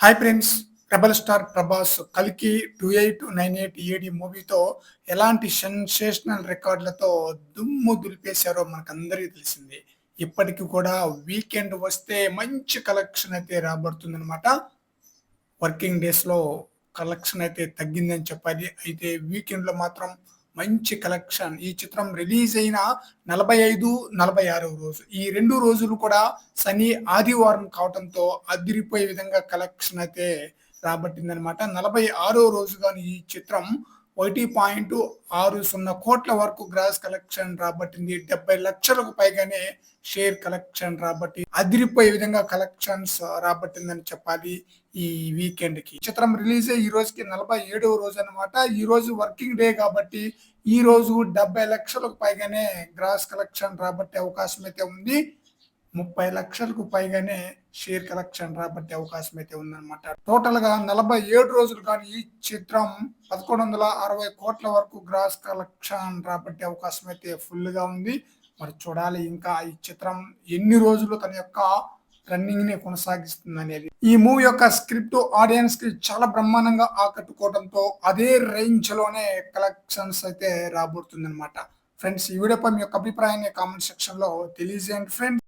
Hi friends rebel star Prabhas కల్కి two eight nine eight AD మూవీతో ఎలాంటి sensational రికార్డులతో దుమ్ము దులిపేశారో మనకందరికీ తెలిసింది. ఇప్పటికీ కూడా వీకెండ్ వస్తే మంచి కలెక్షన్ అయితే రాబడుతుందన్నమాట. వర్కింగ్ డేస్లో కలెక్షన్ అయితే తగ్గిందని చెప్పాలి. అయితే వీకెండ్లో మాత్రం మంచి కలెక్షన్. ఈ చిత్రం రిలీజ్ అయిన నలభై ఐదు నలభై ఆరవ రోజు. ఈ రెండు రోజులు కూడా శని ఆదివారం కావడంతో అదిరిపోయే విధంగా కలెక్షన్ అయితే రాబట్టిందనమాట నలభై ఆరో రోజు కానీ ఈ చిత్రం ఒకటి పాయింట్ ఆరు సున్నా కోట్ల వరకు గ్రాస్ కలెక్షన్ రాబట్టింది. డెబ్బై లక్షలకు పైగానే షేర్ కలెక్షన్ రాబట్టి అదిరిపోయే విధంగా కలెక్షన్స్ రాబట్టిందని చెప్పాలి ఈ వీకెండ్కి. చిత్రం రిలీజ్ అయ్యి ఈ రోజుకి నలభై ఏడవ రోజు అనమాట ఈ రోజు వర్కింగ్ డే కాబట్టి ఈ రోజు డెబ్బై లక్షలకు పైగానే గ్రాస్ కలెక్షన్ రాబట్టే అవకాశం అయితే ఉంది. ముప్పై లక్షలకు పైగానే షేర్ కలెక్షన్ రాబట్టే అవకాశం అయితే ఉందన్నమాట. టోటల్గా నలభై ఏడు రోజులు కానీ ఈ చిత్రం పదకొండు వందల అరవై కోట్ల వరకు గ్రాస్ కలెక్షన్ రాబట్టే అవకాశం అయితే ఫుల్గా ఉంది. మరి చూడాలి ఇంకా ఈ చిత్రం ఎన్ని రోజులు తన యొక్క రన్నింగ్ని కొనసాగిస్తుంది అనేది ఈ మూవీ యొక్క స్క్రిప్ట్ ఆడియన్స్కి చాలా బ్రహ్మాండంగా ఆకట్టుకోవడంతో అదే రేంజ్లోనే కలెక్షన్స్ అయితే రాబోతుంది అనమాట ఫ్రెండ్స్ ఈ వీడియోపై మీ యొక్క అభిప్రాయాన్ని కామెంట్ సెక్షన్లో తెలియజేయండి ఫ్రెండ్స్